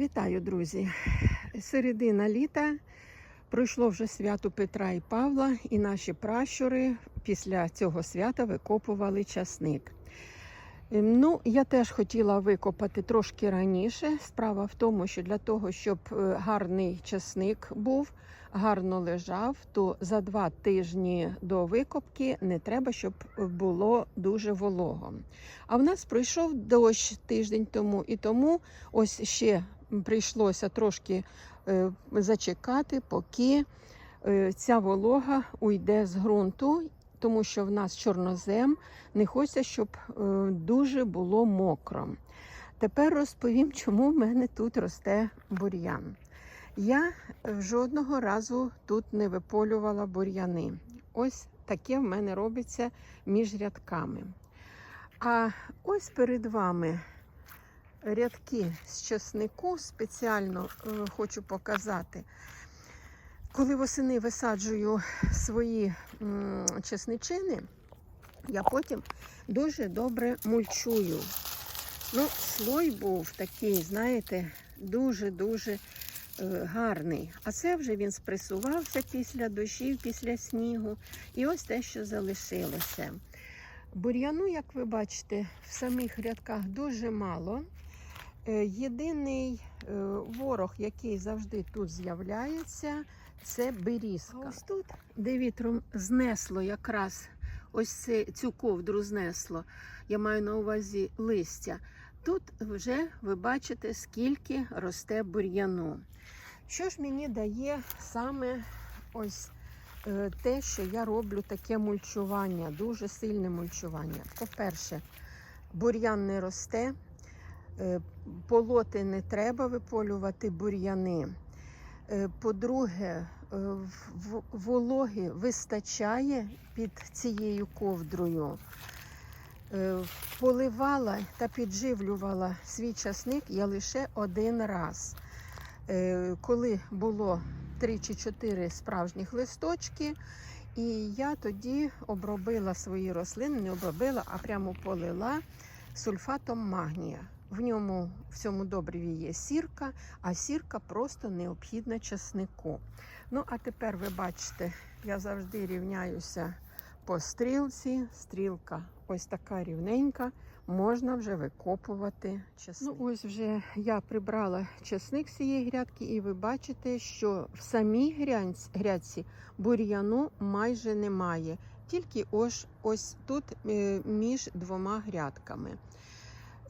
Вітаю, друзі! Середина літа пройшло вже свято Петра і Павла, і наші пращури після цього свята викопували часник. Ем, Ну, я теж хотіла викопати трошки раніше. Справа в тому, що для того, щоб е, гарний часник був, гарно лежав, то за два тижні до викопки не треба, щоб було дуже волого. А в нас пройшов дощ тиждень тому, і тому ось ще прийшлося трошки е, зачекати, поки е, ця волога уйде з ґрунту, тому що в нас чорнозем, не хочеться, щоб е, дуже було мокро. Тепер розповім, чому в мене тут росте бур'ян. Я жодного разу тут не виполювала бур'яни. Ось таке в мене робиться між рядками. А ось перед вами рядки з часнику спеціально е, хочу показати. Коли восени висаджую свої чесничини, я потім дуже добре мульчую. Ну, слой був такий, знаєте, дуже-дуже е, гарний. А це вже він спресувався після дощів, після снігу. І ось те, що залишилося. Бур'яну, як ви бачите, в самих рядках дуже мало. Е, Єдиний е, ворог, який завжди тут з'являється, це берізка. Ось тут, де вітром знесло якраз ось це, цю ковдру знесло, я маю на увазі листя. Тут вже ви бачите, скільки росте бур'яну. Що ж мені дає саме ось е, те, що я роблю таке мульчування, дуже сильне мульчування. По-перше, бур'ян не росте, полоти не треба виполювати бур'яни. Е, По-друге, е, вологи вистачає під цією ковдрою. Е, Поливала та підживлювала свій часник я лише один раз. Е, Коли було 3 чи 4 справжніх листочки, і я тоді обробила свої рослини, не обробила, а прямо полила сульфатом магнія. В ньому в цьому добриві є сірка, а сірка просто необхідна часнику. Ну, а тепер ви бачите, я завжди рівняюся по стрілці. Стрілка ось така рівненька. Можна вже викопувати часник. Ну, ось вже я прибрала часник з цієї грядки, і ви бачите, що в самій грядці бур'яну майже немає. Тільки ось, ось тут е, між двома грядками.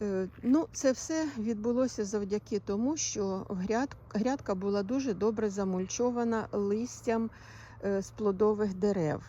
Е, Ну, це все відбулося завдяки тому, що гряд, грядка була дуже добре замульчована листям е, з плодових дерев.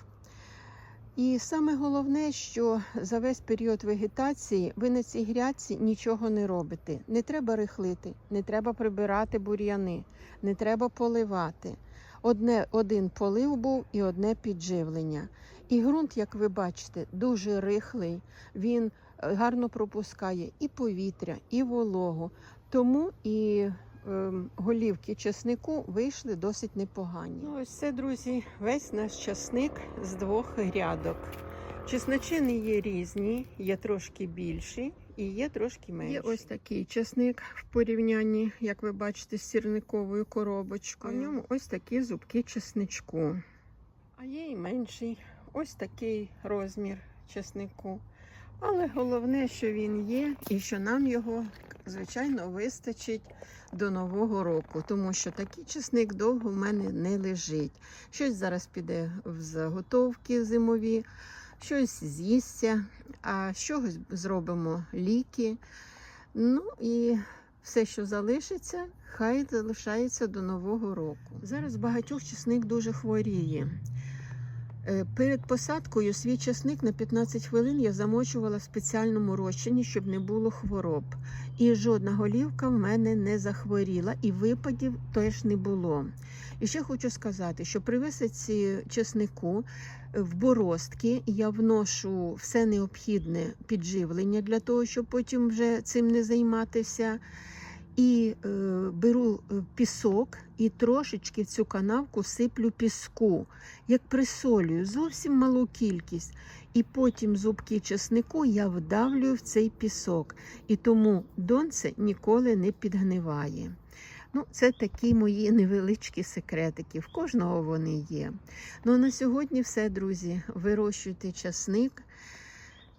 І саме головне, що за весь період вегетації ви на цій грядці нічого не робите. Не треба рихлити, не треба прибирати бур'яни, не треба поливати. Одне, один полив був і одне підживлення. І ґрунт, як ви бачите, дуже рихлий. Він гарно пропускає і повітря, і вологу. Тому і ем, голівки часнику вийшли досить непогані. Ну, ось це, друзі, весь наш часник з двох грядок. Чесночини є різні, є трошки більші і є трошки менші. Є ось такий чесник в порівнянні, як ви бачите, з сірниковою коробочкою. А в ньому ось такі зубки чесничку. А є і менший, ось такий розмір чеснику. Але головне, що він є, і що нам його, звичайно, вистачить до Нового року, тому що такий чесник довго в мене не лежить. Щось зараз піде в заготовки зимові, щось з'їсться, а чогось зробимо ліки. Ну і все, що залишиться, хай залишається до Нового року. Зараз багатьох чесник дуже хворіє. Е, Перед посадкою свій часник на 15 хвилин я замочувала в спеціальному розчині, щоб не було хвороб. І жодна голівка в мене не захворіла, і випадів теж не було. І ще хочу сказати, що при висадці чеснику е, в боростки я вношу все необхідне підживлення для того, щоб потім вже цим не займатися. І е, беру е, пісок і трошечки в цю канавку сиплю піску, як присолюю, зовсім малу кількість. І потім зубки чеснику я вдавлюю в цей пісок. І тому донце ніколи не підгниває. Ну, це такі мої невеличкі секретики. В кожного вони є. Ну, на сьогодні все, друзі. Вирощуйте часник,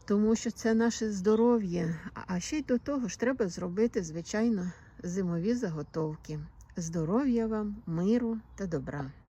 тому що це наше здоров'я. А ще й до того ж треба зробити, звичайно, зимові заготовки. Здоров'я вам, миру та добра.